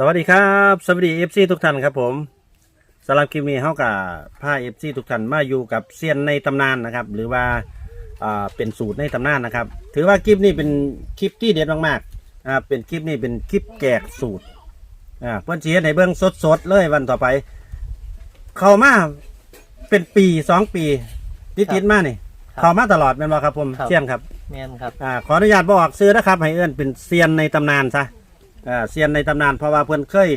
สวัสดีครับ สวัสดีเอฟซีทุกท่านครับผมสำหรับคลิปนี้เฮากับผ้าเอฟซีทุกท่านมาอยู่กับเซียนในตำนานนะครับ หรือว่าอ่าเป็นสูตรในตำนานนะครับ ถือว่าคลิปนี้เป็นคลิปที่เด็ดมากๆนะครับเป็นคลิปนี้เป็นคลิปแจกสูตรอ่าเพื่อนเชียในเบื้องสดๆเลยวันต่อไป เข้ามาเป็นปีสองปีติดๆมานี่ครับเข้ามาตลอดเป็นบ่ครับผมครับ เซียนครับแม่นครับอ่าขออนุญาตบอกซื้อนะครับให้เอื้อนเป็นเซียนในตำนานซะ อ่าเซียนในตำนานเพราะว่าเพื่อนเคย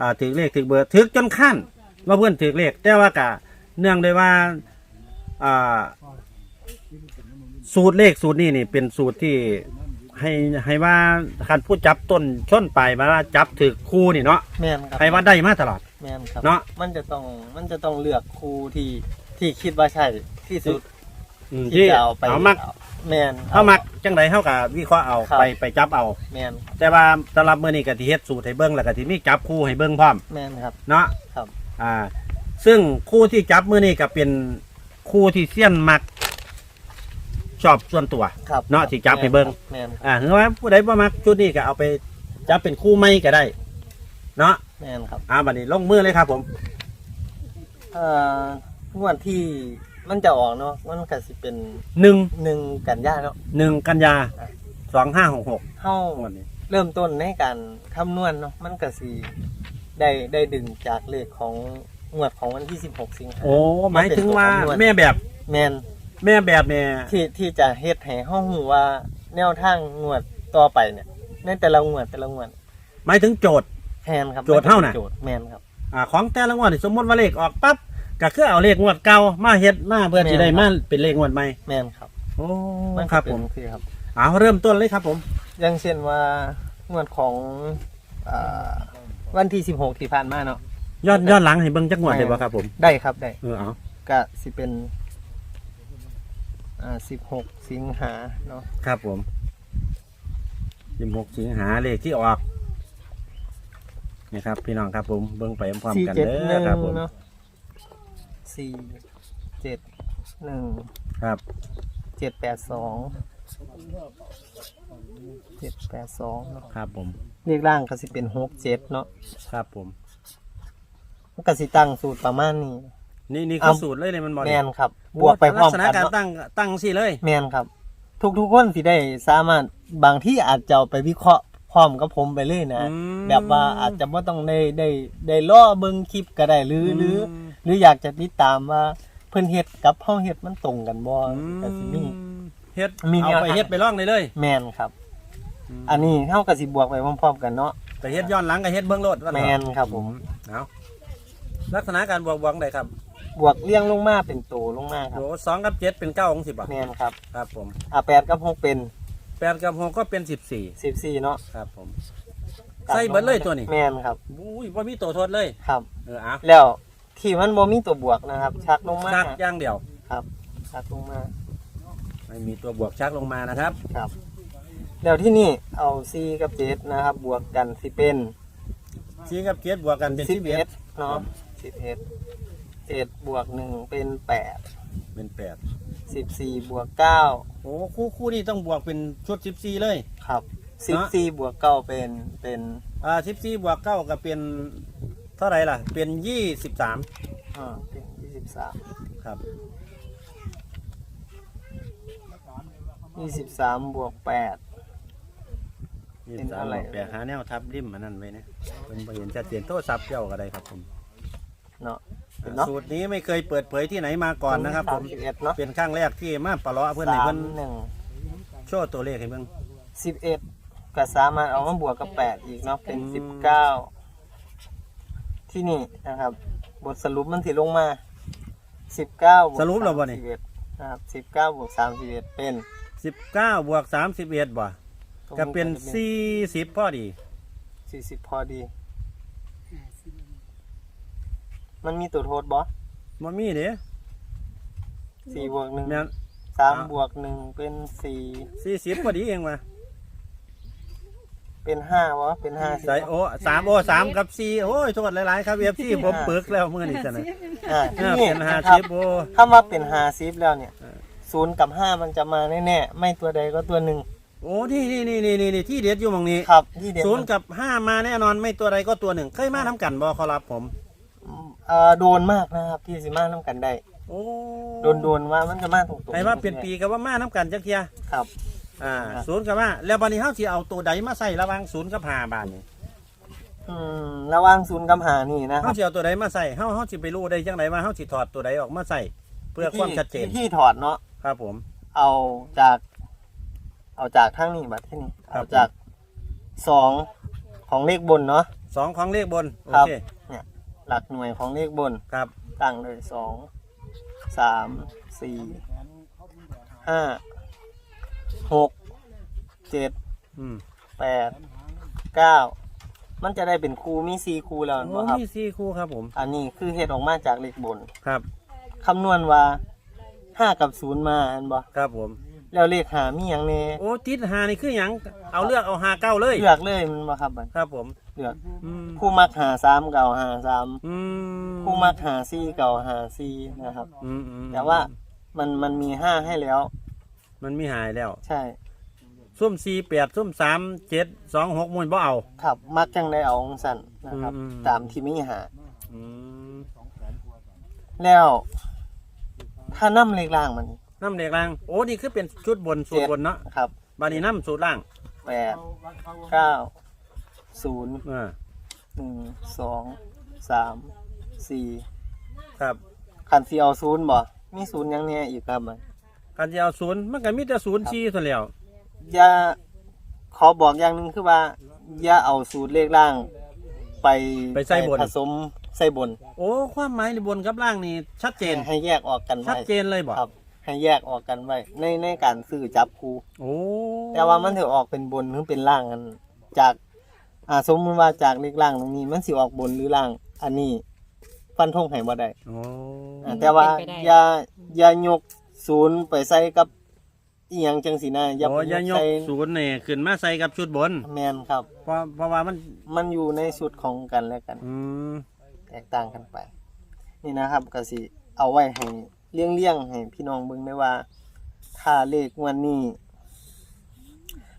อ่าถือเลขถือเบอร์ถือจนขั้นว่าเพื่อนถือเลขแต่ว่ากะเนื่องด้วยว่าอ่าสูตรเลขสูตรนี้นี่เป็นสูตรที่ให้ให้ว่าคันพูดจับต้นชนปลายมาว่าจับถือคู่นี่เนาะแม่นครับให้ว่าได้มาตลอด แม่นครับเนาะ มันจะต้องมันจะต้องเลือกครูที่ที่คิดว่าใช่ที่สุด อืมที่ที่จะเอาไปเอามักแม่นเอามักจังไดเท่ากับวิเคราะห์เอาครับ ไปไปจับเอา แม่นแต่ว่าสำหรับมื้อนี้ก็ที่เฮ็ดสูตรให้เบิ่งแล้วก็ที่มีจับคู่ให้เบิ่งพร้อมแม่นครับ เนาะครับ อ่า ซึ่งคู่ที่จับมือนี่ก็เป็นคู่ที่เสี้ยนมัก ชอบส่วนตัว ครับเนาะที่จับให้เบิ่ง แม่นครับอ่าหรือว่าผู้ใดบ่มักชุดนี้ก็เอาไปจับเป็นคู่ไม่ก็ได้ เนาะแม่นครับอ่าบัดนี้ลงมือเลยครับผม เอ่องวดที่ มันจะออกเนาะมันก็สิเป็นหนึ่งหนึ่งกันยาเนาะหนึ่งกันยาอะสองห้าหกหกเฮาวันนี้เริ่มต้นในการคำนวณเนาะมันก็สิได้ได้ดึงจากเลขของงวดของวันที่ 16 สิงหาโอ้หมายถึงว่ามันเป็นตัวคำนวณแม่แบบแม่นแม่แบบเนี่ยที่ที่จะเฮ็ดให้ห้องหูว่าแนวทางงวดต่อไปเนี่ยในแต่ละงวดแต่ละงวดหมายถึงโจทย์แทนครับโจทย์เท่าน่ะโจทย์แมนครับอ่าของแต่ละงวดนี่สมมติว่าเลขออกปั๊บ ก็คือเอาเลขงวดเก่ามาเฮ็ดมาเพื่อที่ได้มาเป็นเลขงวดใหม่แมนครับโอ้มันครับเป็ผนมคือครับเอาเริ่มต้นเลยครับผม อย่างเช่นว่างวดของอ่าวันที่16ที่ผ่านมาเนาะย้อนย้อนหลังให้เบิ่งจักงวดได้บ่ครับผมได้ครับได้เออเอาก็สิเป็นอ่า16สิงหาเนาะครับผมสิบหกสิงหาเลขที่ออกนี่ครับพี่น้องครับผมเบิ่งไปพร้อมๆกันเด้อครับผม 471เนาะ4 7 1ครับ เจ็ดแปดสองเจ็ดแปดสองเนาะครับผมเลขล่างก็สิเป็นหกเจ็ดเนาะครับผม มันก็สิตั้งสูตรประมาณนี้ นี่นี่คือเอาสูตรเลยเลยมันบอกแมนครับ บวกไปพร้อมลักษณะกันการเนาะตั้งตั้งสิเลย แมนครับทุกทุกๆคนสิได้สามารถบางที่อาจจะเอาไปวิเคราะห์พร้อมกับผมไปเลยนะ อืม แบบว่าอาจจะไม่ต้องได้ได้ได้ล่อเบิ่งคลิปก็ได้หรือหรือ หรืออยากจะติดตามว่าเพิ่นเฮ็ดกับเฮาเฮ็ดมันตรงกันบ่อืก็สิมีมเฮ็ดมีแนวเอาไปทาง เฮ็ดไปล่องเลยเลยแมนครับ อันนี้เฮาก็สิบวกไปพร้อมๆกันเนาะไปเฮ็ดย้อนหลังกับเฮ็ดเบื้องโลดว่าแมเถอะนครับผม เอาลักษณะการบวกบวกใดครับบวกเลี้ยงลงมาเป็นโตลงมาครับโหสองกับเจ็ดเป็นเก้าของสิบอะแมนครับ ครับผมอะแปดกับหกเป็นแปดกับหกก็เป็นสิบสี่สิบสี่เนาะครับผม ใส่เบิดเลยตัวนี้ แมนครับ อุ้ยว่ามีตัวโทษเลย ครับ เออเอาแล้ว ที่มันบ่มีตัวบวกนะครับชักลงมาชักอย่างเดียวครับชักลงมาไม่มีตัวบวกชักลงมานะครับครับ แล้วที่นี่เอาซีกับเจ็ดนะครับ บวกกันสิเป็นชี้กับเจ็ดบวกกันเป็นสิสิบบเอ็เอ็ดดเนาะสิบเอ็ดเจ็ดบวกหนึ่งเป็นแปดเป็นแปดสิบสี่บวกเก้าโอ้คู่คู่นี้ต้องบวกเป็นชุดสิบสี่เลยครับสิบสี่บวกเก้าเป็นเป็นอ่าสิบสี่บวกเก้าก็เป็นเท่าไหร่ล่ะ เป็นยี่สิบสามอ่าเป็นยี่สิบสามครับยี่สิบสามบวกแปด ยี่เป็สินบสามอะไร แปดหาแนวทับริมมันนั่นไว้นะเป็นบ่เห็นชัดเจนโทษซับเจ้าก็ได้ครับผมเนาะเนาะสูตรนี้ไม่เคยเปิดเผยที่ไหนมาก่อนนะครับผมสิบเอ็ดเนาะเป็นครั้งแรกที่มาปะเลาะเพื่อนให้สาเพื่อมนหนึ่งโชว์ตัวเลขให้เบิ่งสิบเอ็ดก็สามารถเอามาบวกกับแปดอีกเนาะเป็นอืสิบมเก้า ที่นี่นะครับ บทสรุปมันสิลงมาสิบเก้าบวกสรุปแล้วบ่นี่สิบเอ็ดนะครับสิบเก้าบวกสามสิบเอ็ดเป็นสิบเก้าบวกสามสิบเอ็ดบ่ก็เป็นสี่สิบพอดีสี่สิบพอดี มันมีตัวโทษบ่มันมีเด้สี่บวกหนึ่งแม่นสามอ่าบวกหนึ่งเป็นสี่สี่สิบพอดีเองว่ะ เป็นห้าวะเป็นห้าสิบใส่โอ้สามโอ้สามกับสี่โอ้ยโทษหลายๆครับเอฟซีผมปึกแล้วเมื่อนี้จะนะอ่าเอที่อนี่เป็นห้านะครัสิบบโอ้ถ้ามาเป็นห้าสิบแล้วเนี่ยเออศูนย์กับห้ามันจะมาแน่ๆไม่ตัวใดก็ตัวหนึ่งโอ้นี่นี่นี่นี่นี่ที่เด็ดอยู่หมองนี้ครับที่เด่นศูนย์กับห้ามาแน่นอนไม่ตัวใดก็ตัวหนึ่งเคยมาทำกันบอขอรับผมเอ่อโดนมากนะครับที่สิมาน้ำกันได้โอ้โดนโดนว่ามันจะมาถูกตัวไอ้ว่าเปลี่ยนปีกับว่ามาทำกันจักเทียครับ อ่าครับศูนย์กับว่าแล้วบันนี้เฮาสิเอาตัวใดมาใส่ระหว่างศูนย์กับห้าบาทนี่อืมระหว่างศูนย์กับหานี่นะคเฮารับสิเอาตัวใดมาใส่เฮาเฮาสิไปรู้ได้จังไดว่าเฮาสิถอดตัวใดออกมาใส่เพื่อความชัดเจนที่ที่ถอดเนาะครับผม เอาจาก เอาจากทั้งนี้บัดที่นี่ครับ เอาจากสองของเลขบนเนาะ สองของเลขบนโอครับ เคหลักหน่วยของเลขบนครับตั้งเลยสองสามสี่ห้า หกเจ็ดอืมแปดเก้ามันจะได้เป็นคูมีสี่คูแล้วโอ้บ่ครับ มีสี่คู่ครับผมอันนี้คือเฮ็ดออกมาจากเลขบนครับคำนวณว่าห้ากับศูนย์มาอันบ่ครับผม แล้วเลขหามีหยังแน่โอ้ทิศหานี่คือหยังเอาเลือกเอาหาเก้าเลย เลือกเลยมันบ่ครับบัดครับผมเลือกอืมผู้มักหาสามเก่าหาสามอืมผู้มักหาสี่เก่าหาสี่นะครับ อืมอืมแต่ว่ามันมันมีห้าให้แล้ว มันมีหายแล้วใช่ ส้มสี่แปดส้มสามเจ็ดสองหกมูลบ่เอา ครับ มักจังได้เอาของสั่นนะครับ อืม ตามที่มีหา อืมแล้ว ถ้าน้ำเลขล่างมันน้ำเด็กล่าง โอ้นี่คือเป็นชุดบนสูตรบนเนาะครับบานี้น้ำสูตรล่างแปดเก้าศูนย์อ่าหนึ่งสองสามสี่ครับขันสีเอาศูนย์บ่มีศูนย์หยังเนี่ยอีกครับมัน การจะเอาศูนย์มันก็มีแต่ศูนย์ชีส่วนแล้วอย่าขอบอกอย่างหนึ่งคือว่า อย่าเอาสูตรเลขล่าง ไปไปใส่บน ผสมใส่บนโอ้ความหมายในบนกับล่างนี่ชัดเจน ให้แยกออกกันชัไว้ดเจนเลยบ่ครับ ให้แยกออกกันไว้ในในการซื้อจับคู่โอ้แต่ว่ามันถือออกเป็นบนหรือเป็นล่างกัน จากอ่าสมมติว่าจากเลขล่างตรงนี้ มันสิออกบนหรือล่าง อันนี้ฟันธงให้บ่ได้โอ้อ่าแต่ว่าเป็นไปได้ อย่าอย่ายก ศูนย์ไปใส่กับอีหยังจังสีนะอย่าโอ้ไปอยายกใส่ศูนย์นี่ขึ้นมาใส่กับชุดบน แมนครับ เพราะเพราะว่ามัน มันอยู่ในชุดของกันและกัน อืม แตกต่างกันไป นี่นะครับก็สิเอาไว้ให้เลี่ยงเลี่ยงๆให้พี่น้องเบิ่งได้ว่า ถ้าเลขงวันนี้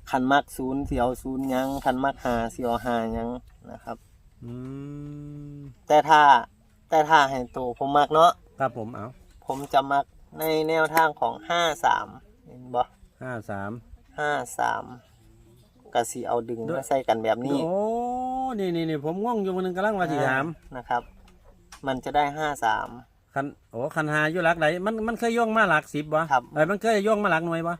คันมักศูนย์เสียวศูนย์หยังคันมักหาเสียวหาหยังนะครับ อืม แต่ถ้าแต่ถ้าให้โตวผมมักเนาะครับผมเอาผมจะมัก ในแนวทางของห้าสามเห็นบ่ห้าสามห้าสามก็สิเอาดึงมาใส่กันแบบนี้ โอ้ นี่นี่นี่ผมง่วงอยู่มันนึงกำลังว่าสิถามนะครับ มันจะได้ห้าสามคันโอ้คันหาอยู่หลักไหนมันมันเคยย่องมาหลักสิบวะครับไอ้ยมันเคยย่องมาหลักหน่วยวะ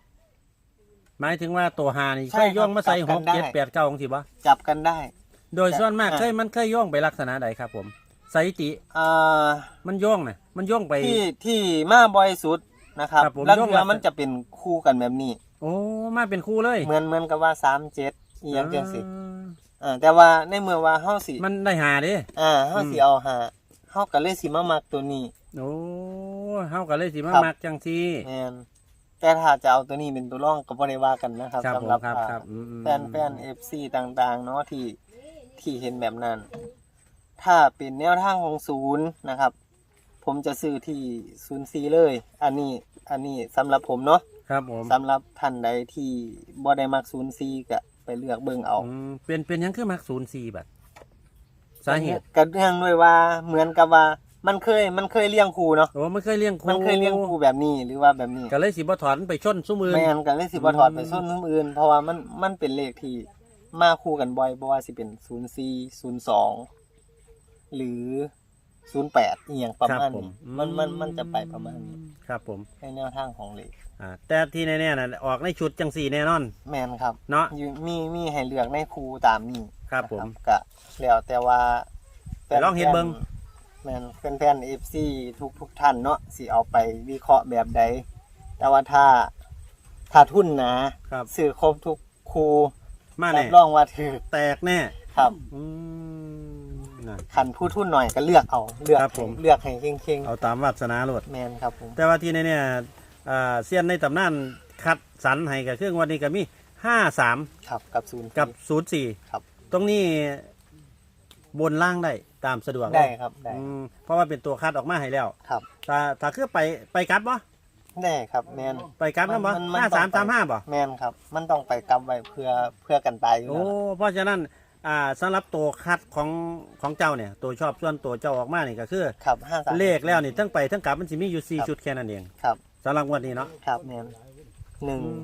หมายถึงว่าตัวหานี่ใช่เคยย่องมาใส่คหรับกจำกันเจ็ดได้แปดเก้าของสิบวะจับกันได้ โดยส่วนมากอ่าเคยมันเคยย่องไปลักษณะใดครับผม สถิติอ่ามันย่องน่ะมันย่องไป ที่ที่มาบ่อยสุดนะครับครับผมแล้วยกเรือมามันจะเป็นคู่กันแบบนี้ โอ้มาเป็นคู่เลยเหมือนเหมือนกับว่าสามเจ็ดอีหยังจังสิอ่าอ่าแต่ว่าในเมื่อว่าเฮาสิมันได้หาเดิอ่าเฮาสิอืม เอาหาเฮาก็เลยสิมามักตัวนี้โอ้เฮาก็เลยสิมาครับมักจังซี่ แม่นแต่ถ้าจะเอาตัวนี้เป็นตัวร่องก็บ่ได้ว่ากันนะครับครับผมสำหรับครับอ่าครับอืมอืมแฟนแฟน FC ต่างๆ เนาะที่ที่เห็นแบบนั้น ถ้าเป็นแนวทางของศูนย์นะครับ ผมจะซื้อที่ศูนย์ซีเลย อันนี้อันนี้สำหรับผมเนาะครับผมสำหรับท่านใดที่บ่ได้มักศูนย์ซีก็ไปเลือกเบิ่งเอาอืมเป็นเป็นหยังคือมักศูนย์สี่บัดสาเหตุก็เรื่องด้วยว่าเหมือนกับว่ามันเคยมันเคยเลี้ยงครูเนาะโอ้มันเคยเลี้ยงครูมันเคยเลี้ยงครูแบบนี้หรือว่าแบบนี้ก็เลยสิบ่ถอนไปชนซุ้มือแม่นกันเลยสิบ่ถอดไปส้นน้ำอื่นเพราะว่ามันมันเป็นเลขที่มาคู่กันบ่อยบ่ว่าสิเป็น04 02 หรือ 08อีหยังประครับมาณผมนี้มันมันมันจะไปประมาณนี้ครับผมในแนวทางของเลขอ่าแต่ที่แน่ๆน่ะออกในชุดจังสี่แน่นอน แม่นครับเนาะ อยู่มีมีให้เลือกในครูตามนี้ครับผม นะก็แล้วแต่ว่าไปลองเฮ็ดเบิ่ง แม่นแฟนๆ FC ทุกทุกท่านเนาะสิเอาไปวิเคราะห์แบบใด แต่ว่าถ้าถ้าทุนนะครับซื้อครบทุกครูมารัแน่บรองว่าถือแตกแน่ครับ อืม น่ะคันผู้ทุนหน่อยก็เลือกเอาเลือกครับผม เลือกให้เข่งเอาตามวาสนาโลด ๆแม่นครับผมแต่ว่าที่แน่ๆอ่าเซียนในตำนานคัดสรรให้กับเครื่องวันนี้ก็มีห้าสามครับกับศูนย์กับศูนย์สี่ครับตรงนี้บนล่างได้ตามสะดวกได้ครับได้อืมเพราะว่าเป็นตัวคัดออกมาให้แล้วครับถ้าถ้าคือไปไปกลับบ่ได้ครับแมน ไปกลับนำบ่มันมันห้าต้สาอมงไป สามห้าบ่แมนครับ มันต้องไปกำไว้เพื่อเพื่อกันตายอยู่โอ้แล้วเพราะฉะนั้น อ่าสำหรับตัวคัดของของเจ้าเนี่ย ตัวชอบส่วนตัวเจ้าออกมานี่ก็คือครับห้าสามเลขแล้วนี่ทั้งไปทั้งกลับมันสิมีอยู่สี่ครับชุดแค่นั้นเองครับ สำหรับงวันนี้เนาะครับแมนหนึ่งอืม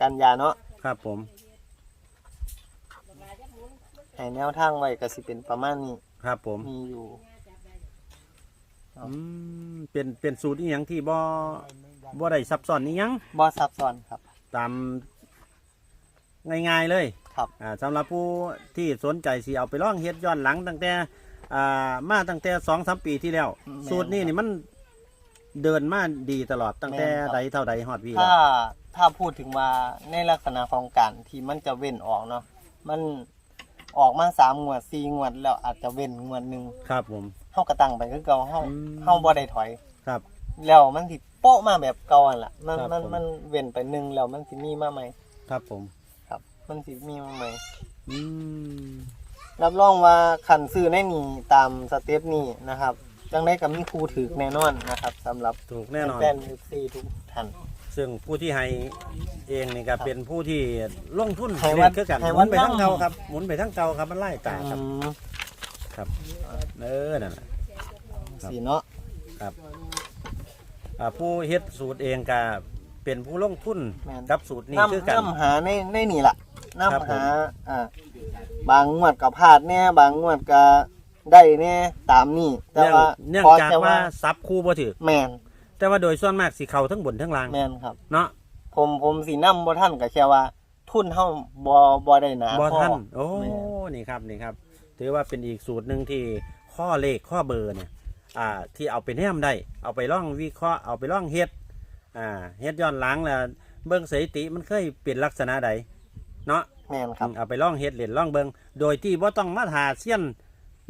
กันยาเนาะครับผมให้แนวทางไว้ก็สิเป็นประมาณนี้ครับผมมีอยู่อืมเป็นเป็นสูตรอีหยังที่บ่บ่ได้ซับซ้อนอีหยังบอซับซ้อนครับ ตามง่ายๆเลย ครับอ่าสำหรับผู้ที่สนใจสิเอาไปลองเฮ็ดย้อนหลังตั้งแต่อ่ามาตั้งแต่สองสามปีที่แล้วแม่นสูตรนี้นี่มันเดินมาดีตลอดตั้งแต่แม่นครับ ใดเท่าใดฮอดวีถ้าแล้วถ้าพูดถึงว่าในลักษณะของการที่มันจะเว้นออกเนาะมันออกมาสามงวดสี่งวดแล้วอาจจะเว้นงวดหนึ่งครับผม เฮากระตังไปคือเก่าเฮาอืม เฮาบ่ได้ถอย ครับ แล้วมันสิโป๊ะมาแบบเก่าอันล่ะมันครับมันผม มันเว้นไปหนึ่งแล้วมันสิมีมาใหม่ ครับผมครับ มันสิมีมาใหม่อืมรับรองว่าคันซื้อในนี้ตามสเต็ปนี้นะครับจังได้ก็มีครูถือแน่นอนนะครับสำหรับถูกแน่นอน แฟนๆ FC ทุกท่าน ซึ่งผู้ที่ให้เองนี่ก็เป็นผู้ที่ลงทุนให้วัดเคือกันให้หวัมุดนไปทั้งนำเก่าครับหมุนไปทั้งเก่าครับมันไล่ตาครับอืมครับเออนั่นแหละครับสีเนาะ อ่าผู้เฮ็ดสูตรเองก็เป็นผู้ลงทุนแม่น กับสูตรนี้คือน้ำกัน น้ำหาในในนี่ล่ะครับ น้ำผมหาอ่าบางงวดก็พลาดแน่บางงวดก็ได้แน่ตามนี่แต่เนื่องว่าเนื่องพอจากแต่ว่าว่าซับคู่บ่ถือแมนแต่ว่าโดยส่วนมากสิเข้าทั้งบนทั้งล่างแมนครับ เนาะผมผมสีน้ำบ่ท่านก็แค่ว่า ทุนเฮาบ่บ่ได้หนาบ่พอทันโอ้แม่นี่ครับนี่ครับ ถือว่าเป็นอีกสูตรหนึ่งที่ข้อเลขข้อเบอร์เนี่ยอ่า ที่เอาไปแนมได้ เอาไปล่องวิเคราะห์เอาไปล่องเฮ็ดอ่าเฮ็ดย้อนหลังแล้วเบิ่งสถิติมันเคยเป็นลักษณะใด เนาะแมนครับ เอาไปล่องเฮ็ดเล่นล่องเบิงโดยที่บ่ต้องมาหาเสี้ยน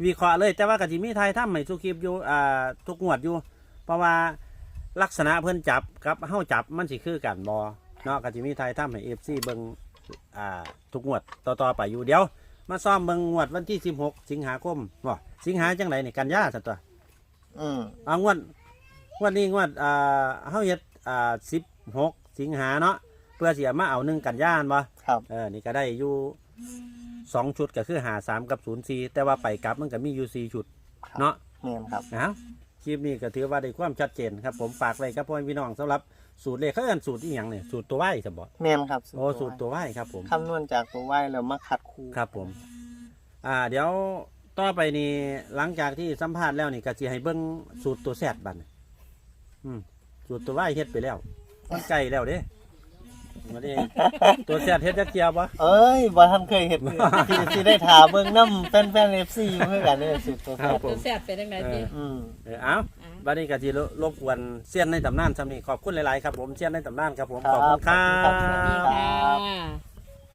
วิเคราะห์เลย แต่ว่าก็สิมีไทยทำให้ทุกคลิปอยู่อ่าทุกงวดอยู่ เพราะว่าลักษณะเพิ่นจับกับเฮาจับมันสิคือกันบ่เนาะก็สิมีไทยทำให้ FC เบิงอ่าทุกงวดต่อๆไปอยู่เดี๋ยว มาซ่อมเบิงงวดวันที่ 16 สิงหาคมบ่สิงหาจังไดนี่กันยาซั่นตัวอืมอ่างวดงวดนี้งวดอ่าเฮาเฮ็ดอ่า16 สิงหาเนาะ เพื่อสิเอามาเอาหนึ่งกันยาหั่นบ่ครับ เออนี่ก็ได้อยู่สองชุดก็คือหาสามกับศูนย์สี่แต่ว่าไปกลับมันก็มีอยู่สี่ชุด เนาะ แมนครับ นะครับคลิปนี้ก็ถือว่าได้ความชัดเจนครับผมฝากไว้ครับพ่อพี่น้องสำหรับสูตรเลขเขาเอิ้นสูตรอีหยังเนี่ยสูตรตัวไหวจะบอกแมนครับโอ้สูตรตัวไหวครับผม คำนวณจากตัวไหวแล้วมาคัดคูครับผม อ่า เดี๋ยวต่อไปนี่หลังจากที่สัมภาษณ์แล้วนี่ก็จะให้เบิ้งสูตรตัวแซดบัดนอืมสูตรตัวไหวเฮ็ดไปแล้ว มันไกลแล้วเด้ มาดิตัวแซดเฮ็ดจักเกียบวะเอ้ยบ่ท่านเคยเห็นเลยที่ที่ได้ถามเบิ่งน้ำแฟนแฟนเอฟซีเพื่อกันเนี่ยสุดตัวครับผมตัวแซ่บเป็นยังไงพี่อืมเออเอาบัดนี้ก็สิรรบกวนเสี้ยนในตำนานซ้ำนี้ขอบคุณหลายๆครับผมเสี้ยนในตำนานครับผมขอบคุณครัครับสวัสดีบ ค่ะ